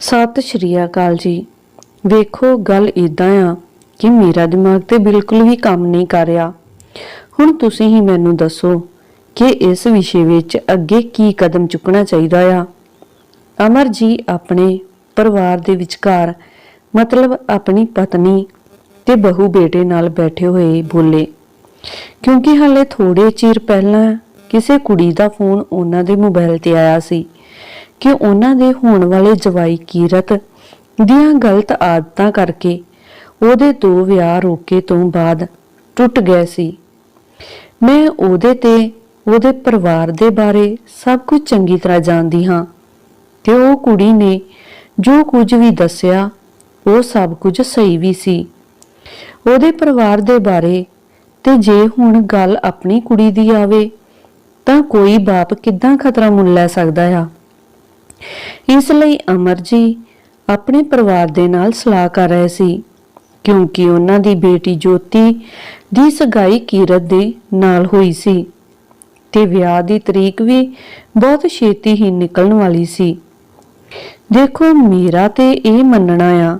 ਸਤਿ ਸ਼੍ਰੀ ਅਕਾਲ ਜੀ। ਵੇਖੋ, ਗੱਲ ਇਦਾਂ ਆ ਕਿ ਮੇਰਾ ਦਿਮਾਗ ਤੇ ਬਿਲਕੁਲ ਵੀ ਕੰਮ ਨਹੀਂ ਕਰ ਰਿਹਾ। ਹੁਣ ਤੁਸੀਂ ਹੀ ਮੈਨੂੰ ਦੱਸੋ ਕਿ ਇਸ ਵਿਸ਼ੇ ਵਿੱਚ ਅੱਗੇ ਕੀ ਕਦਮ ਚੁੱਕਣਾ ਚਾਹੀਦਾ ਆ। ਅਮਰ ਜੀ ਆਪਣੇ ਪਰਿਵਾਰ ਦੇ ਵਿਚਕਾਰ, ਮਤਲਬ ਆਪਣੀ ਪਤਨੀ ਤੇ ਬਹੂ ਬੇਟੇ ਨਾਲ ਬੈਠੇ ਹੋਏ ਬੋਲੇ। ਕਿਉਂਕਿ ਹਾਲੇ ਥੋੜੇ ਚਿਰ ਪਹਿਲਾਂ ਕਿਸੇ ਕੁੜੀ ਦਾ ਫੋਨ ਉਹਨਾਂ ਦੇ ਮੋਬਾਈਲ ਤੇ ਆਇਆ ਸੀ। ਕਿ ਉਹਨਾਂ ਦੇ ਹੋਣ ਵਾਲੇ ਜਵਾਈ ਕੀਰਤ ਦੀਆਂ ਗਲਤ ਆਦਤਾਂ ਕਰਕੇ ਉਹਦੇ ਦੋ ਵਿਆਹ ਰੋਕੇ ਤੋਂ ਬਾਅਦ ਟੁੱਟ ਗਏ ਸੀ। ਮੈਂ ਉਹਦੇ ਤੇ ਉਹਦੇ ਪਰਿਵਾਰ ਦੇ ਬਾਰੇ ਸਭ ਕੁਝ ਚੰਗੀ ਤਰ੍ਹਾਂ ਜਾਣਦੀ ਹਾਂ ਤੇ ਉਹ ਕੁੜੀ ਨੇ ਜੋ ਕੁਝ ਵੀ ਦੱਸਿਆ, ਉਹ ਸਭ ਕੁਝ ਸਹੀ ਵੀ ਸੀ। ਉਹਦੇ ਪਰਿਵਾਰ ਦੇ ਬਾਰੇ ਤੇ ਜੇ ਹੁਣ ਗੱਲ ਆਪਣੀ ਕੁੜੀ ਦੀ ਆਵੇ, ਤਾਂ ਕੋਈ ਬਾਪ ਕਿੱਦਾਂ ਖਤਰਾ ਮੁੱਲ ਲੈ ਸਕਦਾ ਆ? ਇਸ ਲਈ ਅਮਰ ਜੀ ਆਪਣੇ ਪਰਿਵਾਰ ਦੇ ਨਾਲ ਸਲਾਹ ਕਰ ਰਹੇ ਸੀ, ਕਿਉਂਕਿ ਉਹਨਾਂ ਦੀ ਬੇਟੀ ਜੋਤੀ ਦੀ ਸਗਾਈ ਕੀਰਤ ਦੇ ਨਾਲ ਹੋਈ ਸੀ ਤੇ ਵਿਆਹ ਦੀ ਤਰੀਕ ਵੀ ਬਹੁਤ ਛੇਤੀ ਹੀ ਨਿਕਲਣ ਵਾਲੀ ਸੀ। ਦੇਖੋ, ਮੇਰਾ ਤੇ ਇਹ ਮੰਨਣਾ ਆ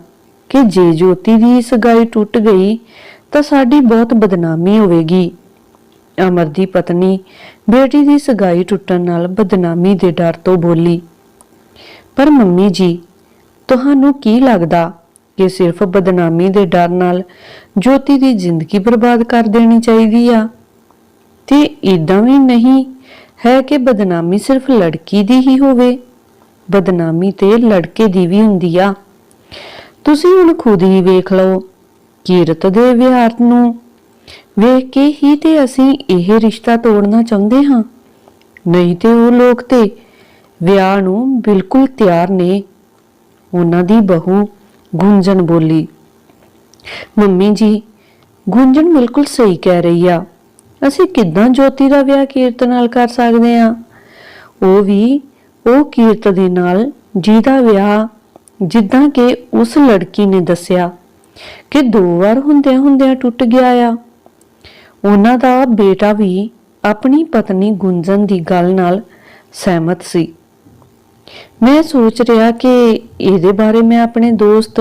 ਕਿ ਜੇ ਜੋਤੀ ਦੀ ਸਗਾਈ ਟੁੱਟ ਗਈ ਤਾਂ ਸਾਡੀ ਬਹੁਤ ਬਦਨਾਮੀ ਹੋਵੇਗੀ। ਅਮਰ ਦੀ ਪਤਨੀ ਬੇਟੀ ਦੀ ਸਗਾਈ ਟੁੱਟਣ ਨਾਲ ਬਦਨਾਮੀ ਦੇ ਡਰ ਤੋਂ ਬੋਲੀ। ਪਰ ਮੰਮੀ ਜੀ, ਤੁਹਾਨੂੰ ਕੀ ਲੱਗਦਾ ਕਿ ਸਿਰਫ ਬਦਨਾਮੀ ਦੇ ਡਰ ਨਾਲ ਜੋਤੀ ਦੀ ਜ਼ਿੰਦਗੀ ਬਰਬਾਦ ਕਰ ਦੇਣੀ ਚਾਹੀਦੀ ਆ? ਤੇ ਇਦਾਂ ਵੀ ਨਹੀਂ ਹੈ ਕਿ ਬਦਨਾਮੀ ਸਿਰਫ ਲੜਕੀ ਦੀ ਹੀ ਹੋਵੇ, ਬਦਨਾਮੀ ਤੇ ਲੜਕੇ ਦੀ ਵੀ ਹੁੰਦੀ ਆ। ਤੁਸੀਂ ਹੁਣ ਖੁਦ ਹੀ ਵੇਖ ਲਓ, ਕੀਰਤ ਦੇ ਵਿਹਾਰ ਨੂੰ ਵੇਖ ਕੇ ਹੀ ਤੇ ਅਸੀਂ ਇਹ ਰਿਸ਼ਤਾ ਤੋੜਨਾ ਚਾਹੁੰਦੇ ਹਾਂ। ਨਹੀਂ ਤੇ ਉਹ ਲੋਕ ਤੇ ਵਿਆਹ ਨੂੰ ਬਿਲਕੁਲ ਤਿਆਰ ਨੇ। ਉਹਨਾਂ ਦੀ ਬਹੂ ਗੁੰਜਨ ਬੋਲੀ, ਮੰਮੀ ਜੀ, ਗੁੰਜਨ ਬਿਲਕੁਲ ਸਹੀ ਕਹਿ ਰਹੀ ਆ। ਅਸੀਂ ਕਿੱਦਾਂ ਜੋਤੀ ਦਾ ਵਿਆਹ ਕੀਰਤ ਨਾਲ ਕਰ ਸਕਦੇ ਆ? ਉਹ ਵੀ ਉਹ ਕੀਰਤ ਦੇ ਨਾਲ ਜਿਹਦਾ ਵਿਆਹ ਜਿੱਦਾਂ ਕਿ ਉਸ ਲੜਕੀ ਨੇ ਦੱਸਿਆ ਕਿ ਦੋ ਵਾਰ ਹੁੰਦਿਆਂ ਹੁੰਦਿਆਂ ਟੁੱਟ ਗਿਆ ਆ। ਉਹਨਾਂ ਦਾ ਬੇਟਾ ਵੀ ਆਪਣੀ ਪਤਨੀ ਗੁੰਜਨ ਦੀ ਗੱਲ ਨਾਲ ਸਹਿਮਤ ਸੀ। ਮੈਂ ਸੋਚ ਰਿਹਾ ਕਿ ਇਹਦੇ ਬਾਰੇ ਮੈਂ ਆਪਣੇ ਦੋਸਤ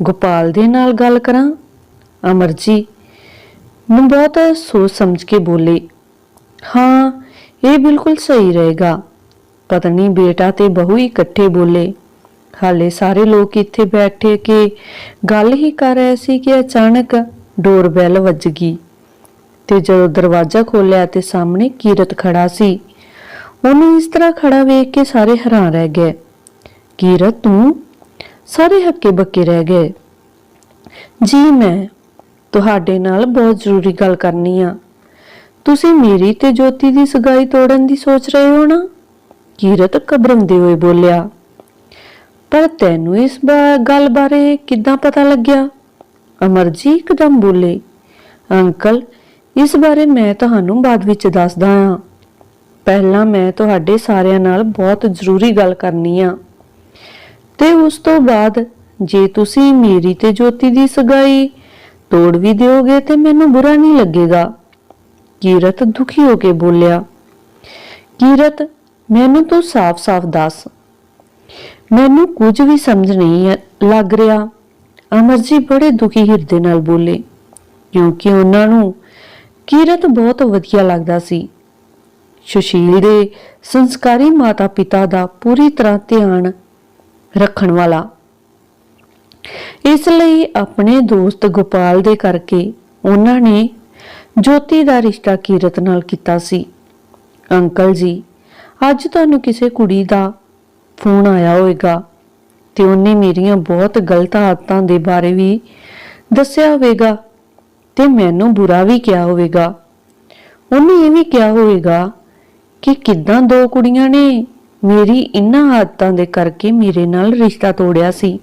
ਗੋਪਾਲ ਦੇ ਨਾਲ ਗੱਲ ਕਰਾਂ। ਅਮਰ ਜੀ ਨੂੰ ਬਹੁਤ ਸੋਚ ਸਮਝ ਕੇ ਬੋਲੇ, ਹਾਂ, ਇਹ ਬਿਲਕੁਲ ਸਹੀ ਰਹੇਗਾ। ਪਤਨੀ ਬੇਟਾ ਤੇ ਬਹੂ ਇਕੱਠੇ ਬੋਲੇ, ਹਾਲੇ ਸਾਰੇ ਲੋਕ ਇੱਥੇ ਬੈਠੇ ਕਿ ਗੱਲ ਹੀ ਕਰ ਰਹੇ ਸੀ ਕਿ ਅਚਾਨਕ ਡੋਰਬੈਲ ਵੱਜ ਗਈ ਤੇ ਜਦੋਂ ਦਰਵਾਜ਼ਾ ਖੋਲ੍ਹਿਆ ਤੇ ਸਾਹਮਣੇ ਕੀਰਤ ਖੜਾ ਸੀ। ਉਹਨੂੰ ਇਸ ਤਰ੍ਹਾਂ ਖੜਾ ਵੇਖ ਕੇ ਸਾਰੇ ਹੈਰਾਨ ਰਹਿ ਗਏ। ਕੀਰਤ, ਤੂੰ ਸਾਰੇ ਹੱਕੇ ਬੱਕੇ ਰਹਿ ਗਏ। ਜੀ, ਮੈਂ ਤੁਹਾਡੇ ਨਾਲ ਬਹੁਤ ਜ਼ਰੂਰੀ ਗੱਲ ਕਰਨੀ ਆ। ਤੁਸੀਂ ਮੇਰੀ ਤੇ ਜੋਤੀ ਦੀ ਸਗਾਈ ਤੋੜਨ ਦੀ ਸੋਚ ਰਹੇ ਹੋ ਨਾ? ਕੀਰਤ ਘਬਰਾਉਂਦੇ ਹੋਏ ਬੋਲਿਆ। ਪਰ ਤੈਨੂੰ ਇਸ ਬਾ- ਗੱਲ ਬਾਰੇ ਕਿੱਦਾਂ ਪਤਾ ਲੱਗਿਆ? ਅਮਰ ਜੀ ਇੱਕਦਮ ਬੋਲੇ, ਅੰਕਲ, ਇਸ ਬਾਰੇ ਮੈਂ ਤੁਹਾਨੂੰ ਬਾਅਦ ਵਿੱਚ ਦੱਸਦਾ ਹਾਂ। ਪਹਿਲਾਂ ਮੈਂ ਤੁਹਾਡੇ ਸਾਰਿਆਂ ਨਾਲ ਬਹੁਤ ਜ਼ਰੂਰੀ ਗੱਲ ਕਰਨੀ ਆ। ਤੇ ਉਸ ਤੋਂ ਬਾਅਦ ਜੇ ਤੁਸੀਂ ਮੇਰੀ ਤੇ ਜੋਤੀ ਦੀ ਸਗਾਈ ਤੋੜ ਵੀ ਦਿਓਗੇ ਤੇ ਮੈਨੂੰ ਬੁਰਾ ਨਹੀਂ ਲੱਗੇਗਾ। ਕੀਰਤ ਦੁਖੀ ਹੋ ਕੇ ਬੋਲਿਆ, ਕੀਰਤ, ਮੈਨੂੰ ਤੂੰ ਸਾਫ਼-ਸਾਫ਼ ਦੱਸ। ਮੈਨੂੰ ਕੁਝ ਵੀ ਸਮਝ ਨਹੀਂ ਲੱਗ ਰਿਹਾ। ਅਮਰ ਜੀ ਬੜੇ ਦੁਖੀ ਹਿਰਦੇ ਨਾਲ ਬੋਲੇ, ਕਿਉਂਕਿ ਉਹਨਾਂ ਨੂੰ ਕੀਰਤ ਬਹੁਤ ਵਧੀਆ ਲੱਗਦਾ ਸੀ। ਸੁਸ਼ੀਲ ਦੇ ਸੰਸਕਾਰੀ ਮਾਤਾ-ਪਿਤਾ ਦਾ ਪੂਰੀ ਤਰ੍ਹਾਂ ਧਿਆਨ ਰੱਖਣ ਵਾਲਾ। ਇਸ ਲਈ ਆਪਣੇ ਦੋਸਤ ਗੋਪਾਲ ਦੇ ਕਰਕੇ ਉਹਨਾਂ ਨੇ ਜੋਤੀ ਦਾ ਰਿਸ਼ਤਾ ਕੀਰਤ ਨਾਲ ਕੀਤਾ ਸੀ। ਅੰਕਲ ਜੀ, ਅੱਜ ਤੁਹਾਨੂੰ ਕਿਸੇ ਕੁੜੀ ਦਾ ਫੋਨ ਆਇਆ ਹੋਵੇਗਾ ਤੇ ਉਹਨੇ ਮੇਰੀਆਂ ਬਹੁਤ ਗਲਤ ਆਦਤਾਂ ਦੇ ਬਾਰੇ ਵੀ ਦੱਸਿਆ ਹੋਵੇਗਾ ਤੇ ਮੈਨੂੰ ਬੁਰਾ ਵੀ ਕਿਹਾ ਹੋਵੇਗਾ। ਉਹਨੇ ਇਹ ਵੀ ਕਿਹਾ ਹੋਵੇਗਾ ਕਿ ਕਿੱਦਾਂ ਦੋ ਕੁੜੀਆਂ ਨੇ? ਮੇਰੀ ਇਨ੍ਹਾਂ ਆਦਤਾਂ ਦੇ ਕਰਕੇ ਮੇਰੇ ਨਾਲ ਰਿਸ਼ਤਾ ਤੋੜਿਆ ਸੀ।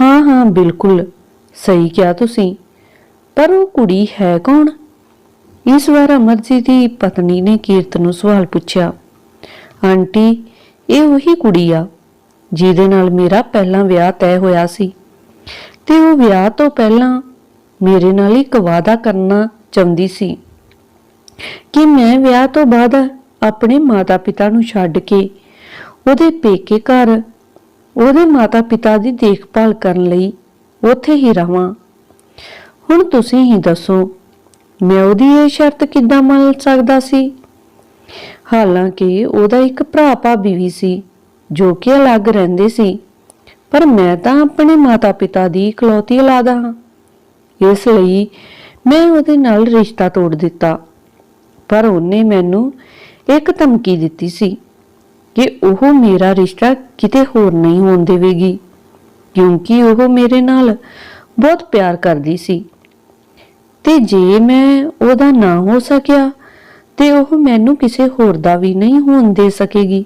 ਹਾਂ ਹਾਂ, ਬਿਲਕੁਲ। ਸਹੀ ਕਿਹਾ ਤੁਸੀਂ। ਪਰ ਉਹ ਕੁੜੀ ਹੈ ਕੌਣ? ਇਸ ਵਾਰ ਅਮਰਜੀਤ ਦੀ ਪਤਨੀ ਨੇ ਕੀਰਤ ਨੂੰ ਸਵਾਲ ਪੁੱਛਿਆ। ਆਂਟੀ, ਇਹ ਉਹੀ ਕੁੜੀ ਆ, ਜਿਹਦੇ ਨਾਲ ਮੇਰਾ ਪਹਿਲਾਂ ਵਿਆਹ ਤੈਅ ਹੋਇਆ ਸੀ। ਤੇ ਉਹ ਵਿਆਹ ਤੋਂ ਪਹਿਲਾਂ ਮੇਰੇ ਨਾਲ ਇੱਕ ਵਾਅਦਾ ਕਰਨਾ ਚਾਹੁੰਦੀ ਸੀ ਕਿ ਮੈਂ ਵਿਆਹ ਤੋਂ ਬਾਅਦ ਆਪਣੇ ਮਾਤਾ-ਪਿਤਾ ਨੂੰ ਛੱਡ ਕੇ ਉਹਦੇ ਪੇਕੇ ਘਰ, ਉਹਦੇ ਮਾਤਾ-ਪਿਤਾ ਦੀ ਦੇਖਭਾਲ ਕਰਨ ਲਈ ਉੱਥੇ ਹੀ ਰਵਾਂ। ਹੁਣ ਤੁਸੀਂ ਹੀ ਦੱਸੋ, ਮੈਂ ਉਹਦੀ ਇਹ ਸ਼ਰਤ ਕਿੱਦਾਂ ਮੰਨ ਸਕਦਾ ਸੀ? ਹਾਲਾਂਕਿ ਉਹਦਾ ਇੱਕ ਭਰਾ ਭਾਬੀ ਵੀ ਸੀ, ਜੋ ਕਿ ਅਲੱਗ ਰਹਿੰਦੇ ਸੀ, ਪਰ ਮੈਂ ਤਾਂ ਆਪਣੇ ਮਾਤਾ-ਪਿਤਾ ਦੀ ਇਕਲੌਤੀ ਔਲਾਦ ਹਾਂ। ਇਸ ਲਈ ਮੈਂ ਉਹਦੇ ਨਾਲ ਰਿਸ਼ਤਾ ਤੋੜ ਦਿੱਤਾ, ਪਰ ਉਹਨੇ ਮੈਨੂੰ ਇੱਕ ਧਮਕੀ ਦਿੱਤੀ ਸੀ ਕਿ ਉਹ ਮੇਰਾ ਰਿਸ਼ਤਾ ਕਿਤੇ ਹੋਰ ਨਹੀਂ ਹੋਣ ਦੇਵੇਗੀ, ਕਿਉਂਕਿ ਉਹ ਮੇਰੇ ਨਾਲ ਬਹੁਤ ਪਿਆਰ ਕਰਦੀ ਸੀ। ਤੇ ਜੇ ਮੈਂ ਉਹਦਾ ਨਾ ਹੋ ਸਕਿਆ, ਤੇ ਉਹ ਮੈਨੂੰ ਕਿਸੇ ਹੋਰ ਦਾ ਵੀ ਨਹੀਂ ਹੋਣ ਦੇ ਸਕੇਗੀ।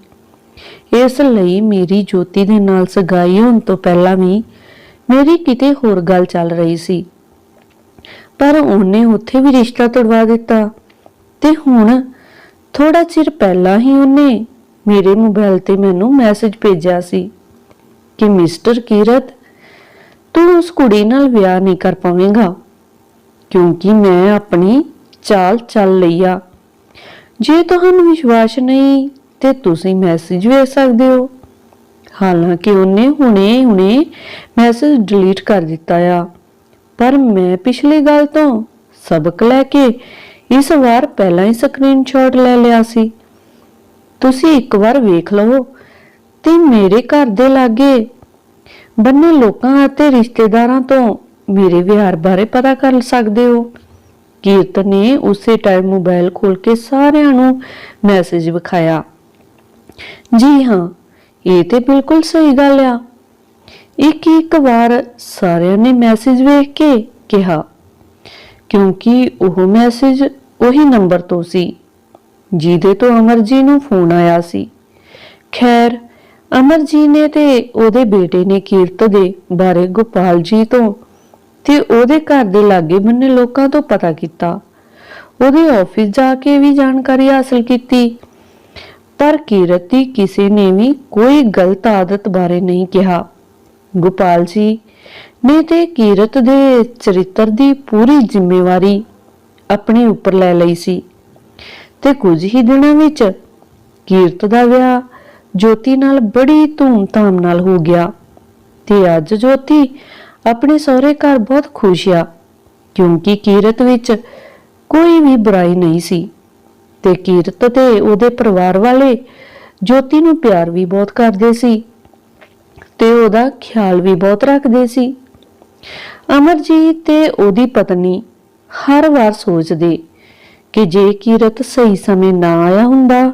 ਇਸ ਲਈ ਮੇਰੀ ਜੋਤੀ ਦੇ ਨਾਲ ਸਗਾਈ ਹੋਣ ਤੋਂ ਪਹਿਲਾਂ ਵੀ ਮੇਰੀ ਕਿਤੇ ਹੋਰ ਗੱਲ ਚੱਲ ਰਹੀ ਸੀ। ਪਰ ਉਹਨੇ ਉੱਥੇ ਵੀ ਰਿਸ਼ਤਾ ਤੋੜਵਾ ਦਿੱਤਾ ਤੇ ਹੁਣ ਥੋੜਾ ਚਿਰ ਪਹਿਲਾਂ ਹੀ ਉਹਨੇ ਮੇਰੇ ਮੋਬਾਈਲ ਤੇ ਮੈਨੂੰ ਮੈਸੇਜ ਭੇਜਿਆ ਸੀ ਕਿ ਮਿਸਟਰ ਕੀਰਤ ਤੂੰ ਉਸ ਕੁੜੀ ਨਾਲ ਵਿਆਹ ਨਹੀਂ ਕਰ ਪਾਵੇਂਗਾ, ਕਿਉਂਕਿ ਮੈਂ ਆਪਣੀ ਚਾਲ ਚੱਲ ਲਈ ਜੇ ਤੁਹਾਨੂੰ ਵਿਸ਼ਵਾਸ ਨਹੀਂ, ਤੇ ਤੁਸੀਂ ਮੈਸੇਜ ਵੇਖ ਸਕਦੇ ਹੋ। ਹਾਲਾਂਕਿ ਉਹਨੇ ਹੁਣੇ-ਹੁਣੇ ਮੈਸੇਜ ਡਿਲੀਟ ਕਰ ਦਿੱਤਾ ਆ। ਪਰ ਮੈਂ ਪਿਛਲੀ ਗੱਲ ਤੋਂ ਸਬਕ ਲੈ ਕੇ ਇਸ ਵਾਰ ਪਹਿਲਾਂ ਹੀ ਸਕਰੀਨਸ਼ਾਟ ਲੈ ਲਿਆ ਸੀ। ਤੁਸੀਂ ਇੱਕ ਵਾਰ ਵੇਖ ਲਵੋ ਤੇ ਮੇਰੇ ਘਰ ਦੇ ਲਾਗੇ ਬੰਨੇ ਲੋਕਾਂ ਅਤੇ ਰਿਸ਼ਤੇਦਾਰਾਂ ਤੋਂ ਮੇਰੇ ਵਿਹਾਰ ਬਾਰੇ ਪਤਾ ਕਰ ਸਕਦੇ ਹੋ। ਕੀਰਤ ਨੇ ਉਸੇ ਟਾਈਮ ਮੋਬਾਈਲ ਖੋਲ ਕੇ ਸਾਰਿਆਂ ਨੂੰ ਮੈਸੇਜ ਵਿਖਾਇਆ। ਜੀ ਹਾਂ, ਇਹ ਤੇ ਬਿਲਕੁਲ ਸਹੀ ਗੱਲ ਆ। ਇੱਕ ਇੱਕ ਵਾਰ ਸਾਰਿਆਂ ਨੇ ਮੈਸੇਜ ਵੇਖ ਕੇ ਕਿਹਾ ਕਿਉਂਕਿ ਉਹ ਮੈਸੇਜ ਉਹੀ ਨੰਬਰ ਤੋਂ ਸੀ, ਜਿਹਦੇ ਤੋਂ ਅਮਰਜੀ ਨੂੰ ਫੋਨ ਆਇਆ ਸੀ। ਖੈਰ ਅਮਰਜੀ ਨੇ ਤੇ ਉਹਦੇ ਬੇਟੇ ਨੇ ਕੀਰਤ ਦੇ ਬਾਰੇ ਗੋਪਾਲ ਜੀ ਤੋਂ ਤੇ ਉਹਦੇ ਘਰ ਦੇ ਲਾਗੇ ਬੰਨੇ ਲੋਕਾਂ ਤੋਂ ਪਤਾ ਕੀਤਾ। ਉਹਦੇ ਆਫਿਸ ਜਾ ਕੇ ਵੀ ਜਾਣਕਾਰੀ ਹਾਸਲ ਕੀਤੀ। ਪਰ ਕੀਰਤ ਦੀ ਕਿਸੇ ਨੇ ਵੀ ਕੋਈ ਗਲਤ ਆਦਤ ਬਾਰੇ ਨਹੀਂ ਕਿਹਾ। ਗੋਪਾਲ ਜੀ ਨੇ ਤੇ ਕੀਰਤ ਦੇ ਚਰਿੱਤਰ ਦੀ ਪੂਰੀ ਜ਼ਿੰਮੇਵਾਰੀ ਆਪਣੇ ਉੱਪਰ ਲੈ ਲਈ ਸੀ। ਤੇ ਕੁਝ ਹੀ ਦਿਨਾਂ ਵਿੱਚ ਕੀਰਤ ਦਾ ਵਿਆਹ ਜੋਤੀ ਨਾਲ ਬੜੀ ਧੂਮ-ਧਾਮ ਨਾਲ ਹੋ ਗਿਆ ਤੇ ਅੱਜ ਜੋਤੀ ਆਪਣੇ ਸਹੁਰੇ ਘਰ ਬਹੁਤ ਖੁਸ਼ ਆ, ਕਿਉਂਕਿ ਕੀਰਤ ਵਿੱਚ ਕੋਈ ਵੀ ਬੁਰਾਈ ਨਹੀਂ ਸੀ ਤੇ ਕੀਰਤ ਤੇ ਉਹਦੇ ਪਰਿਵਾਰ ਵਾਲੇ ਜੋਤੀ ਨੂੰ ਪਿਆਰ ਵੀ ਬਹੁਤ ਕਰਦੇ ਸੀ। ਤੇ ਉਹਦਾ ਖਿਆਲ ਵੀ ਬਹੁਤ ਰੱਖਦੇ ਸੀ। ਅਮਰਜੀਤ ਤੇ ਉਹਦੀ ਪਤਨੀ ਹਰ ਵਾਰ ਸੋਚਦੇ ਕਿ ਜੇ ਕੀਰਤ ਸਹੀ ਸਮੇਂ ਨਾ ਆਇਆ ਹੁੰਦਾ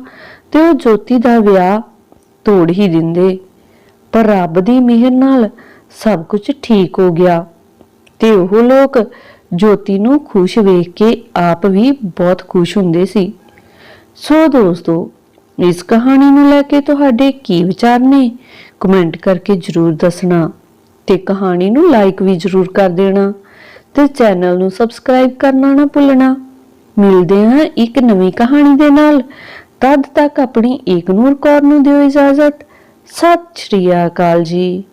ਤੇ ਉਹ ਜੋਤੀ ਦਾ ਵਿਆਹ ਤੋੜ ਹੀ ਦਿੰਦੇ। ਪਰ ਰੱਬ ਦੀ ਮਿਹਰ ਨਾਲ ਸਭ ਕੁਝ ਠੀਕ ਹੋ ਗਿਆ ਤੇ ਉਹ ਲੋਕ ਜੋਤੀ ਨੂੰ ਖੁਸ਼ ਵੇਖ ਕੇ ਆਪ ਵੀ ਬਹੁਤ ਖੁਸ਼ ਹੁੰਦੇ ਸੀ। ਸੋ ਦੋਸਤੋ ਇਸ ਕਹਾਣੀ ਨੂੰ ਲੈ ਕੇ ਤੁਹਾਡੇ ਕੀ ਵਿਚਾਰ ਨੇ? ਕਮੈਂਟ ਕਰਕੇ ਜਰੂਰ ਦੱਸਣਾ ਤੇ ਕਹਾਣੀ ਨੂੰ ਲਾਈਕ ਵੀ ਜਰੂਰ ਕਰ ਦੇਣਾ ਤੇ ਚੈਨਲ ਨੂੰ ਸਬਸਕ੍ਰਾਈਬ ਕਰਨਾ ਨਾ ਭੁੱਲਣਾ। ਮਿਲਦੇ ਹਾਂ ਇੱਕ ਨਵੀਂ ਕਹਾਣੀ ਦੇ ਨਾਲ। ਤਦ ਤੱਕ ਆਪਣੀ ਏਕਨੂਰ ਕੌਰ ਨੂੰ ਦਿਓ ਇਜਾਜ਼ਤ। ਸਤਿ ਸ਼੍ਰੀ ਅਕਾਲ ਜੀ।